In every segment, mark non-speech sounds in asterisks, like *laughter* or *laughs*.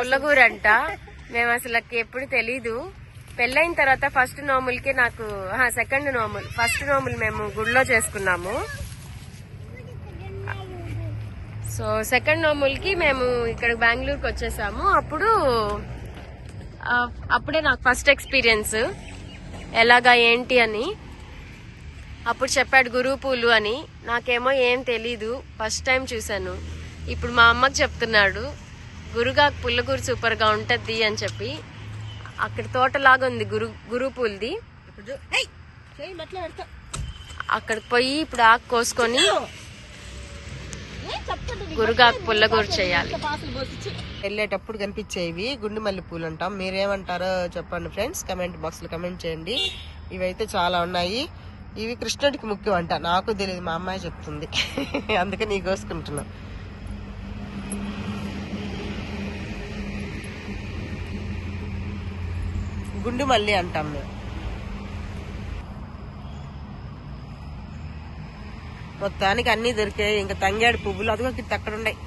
పుల్లగూర అంట మేము అసలు ఎప్పుడు తెలీదు. పెళ్ళైన తర్వాత ఫస్ట్ నోములకే నాకు సెకండ్ నోములు ఫస్ట్ నోములు మేము గుడిలో చేసుకున్నాము. సో సెకండ్ నోములకి మేము ఇక్కడ బెంగళూరుకి వచ్చేసాము. అప్పుడు అప్పుడే నాకు ఫస్ట్ ఎక్స్పీరియన్స్ ఎలాగా ఏంటి అని. అప్పుడు చెప్పాడు గురువు పూలు అని. నాకేమో ఏం తెలీదు. ఫస్ట్ టైం చూశాను. ఇప్పుడు మా అమ్మకి చెప్తున్నాడు. గురుగా పుల్లగూరు సూపర్గా ఉంటది అని చెప్పి అక్కడ తోటలాగా ఉంది గురు గురువు పూలది. అక్కడికి పోయి ఇప్పుడు ఆకు కోసుకొని గురుగాకు పుల్లగూరు చేయాలి వెళ్ళేటప్పుడు కనిపించేవి గుండు మల్లె పూలు అంటాం. మీరేమంటారో చెప్పండి ఫ్రెండ్స్. కమెంట్ బాక్స్లో కమెంట్ చేయండి. ఇవైతే చాలా ఉన్నాయి. ఇవి కృష్ణుడికి ముఖ్యం అంట. నాకు తెలియదు మా అమ్మాయి చెప్తుంది. *laughs* అందుకే నీ కోసుకుంటున్నా. గుండు మల్లి అంటాం మేము. మొత్తానికి అన్ని దొరికాయి. ఇంకా తంగాడు పువ్వులు అదిగో గిట్ట అక్కడ ఉన్నాయి.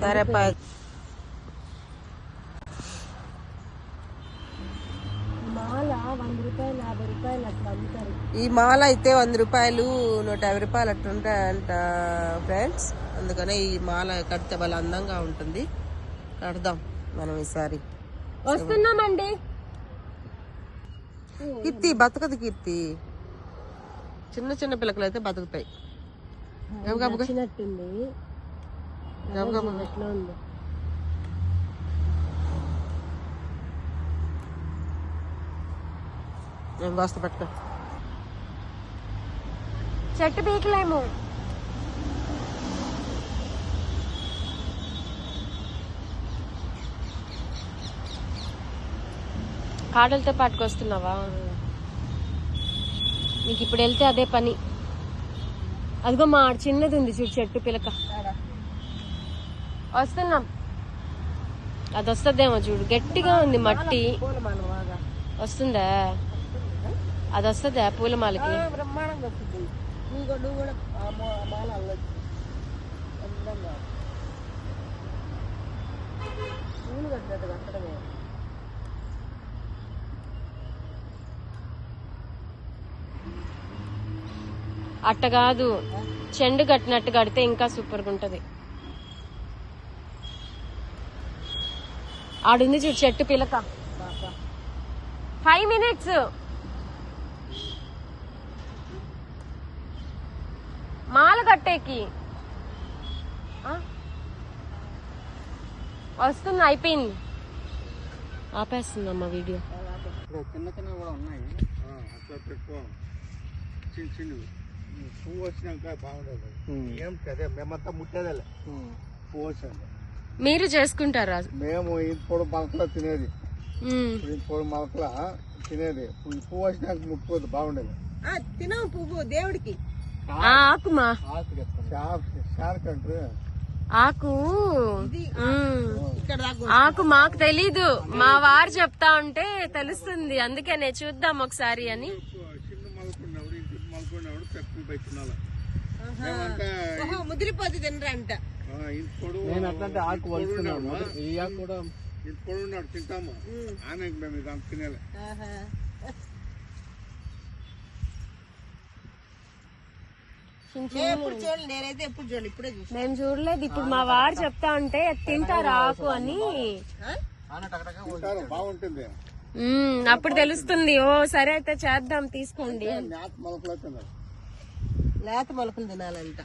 సరే ఈ మాల అయితే వంద రూపాయలు నూట యాభై రూపాయలు అట్లా ఉంటాయంట ఫ్రెండ్స్. అందుకనే ఈ మాల కడితే భలే అందంగా ఉంటుంది. కడదాం మనం ఈసారి. వస్తున్నామండి. కీర్తి బతకదు కీర్తి. చిన్న చిన్న పిల్లకలు అయితే బతుకుతాయి గబగబగా నేను కోస్త పట్టుకో చెట్టు పీకలేము. కాడలతో పాటుకొస్తున్నావా నీకు ఇప్పుడు వెళ్తే అదే పని. అదిగో మా ఆడ చిన్నది ఉంది చూడు చెట్టు పిలక. వస్తున్నాం. అది వస్తుందేమో చూడు. గట్టిగా ఉంది మట్టి. వస్తుందా? అది వస్తుందా బ్రహ్మాండంగా వస్తుంది. నువ్వు కూడా- కూడా ఆ మాల అల్లొచ్చు. పూలు కట్టినట్టు కట్టడమే అట్ట కాదు. చెండు కట్టినట్టు కడితే ఇంకా సూపర్గా ఉంటది. ఆడుంది చూడు చెట్టు పిలక. ఫైవ్ మినిట్స్ మాల కట్టేకి. ఆ? వస్తుంది అయిపోయింది. ఆపేస్తుందమ్మా వీడియో. చిన్న చిన్నవి కూడా ఉన్నాయి. అట్లా పెట్టుకో. చిన్న చిన్నవి. పువ్వు వచ్చినాక బాగుండదు. ఏం కదే మేమంతా ముట్టేదేలే. పువ్వు వచ్చాక మీరు చేసుకుంటారా? మేము ఇప్పుడు మొలకల తినేది. ఇప్పుడు మొలకల తినేది. పువ్వు వచ్చినాక ముట్టుకోదు బాగుండేది. తినవు పువ్వు దేవుడికి. ఆకుమా. ఆకు. ఆకు మాకు తెలీదు. మా వారు చెప్తా ఉంటే తెలుస్తుంది. అందుకనే చూద్దాం ఒకసారి అని. ముదిరిపోతుంది తినరంట. నేను అట్లంటే ఆకు వలుస్తున్నాము ఈ ఆకు కూడా ఇప్పుడు తింటాము? మేము ఇది అంత తినేలే నేను ఎప్పుడు చూడలేదు నేనైతే ఎప్పుడు చూడలేదు ఇప్పుడే చూసి. మేము చూడలేదు. ఇప్పుడు మా వారు చెప్తా ఉంటే తింటారు ఆకు అని. బాగుంటుంది. అప్పుడు తెలుస్తుంది. ఓ సరే అయితే చేద్దాం తీసుకోండి. లేత మొలకలు తినాలంట.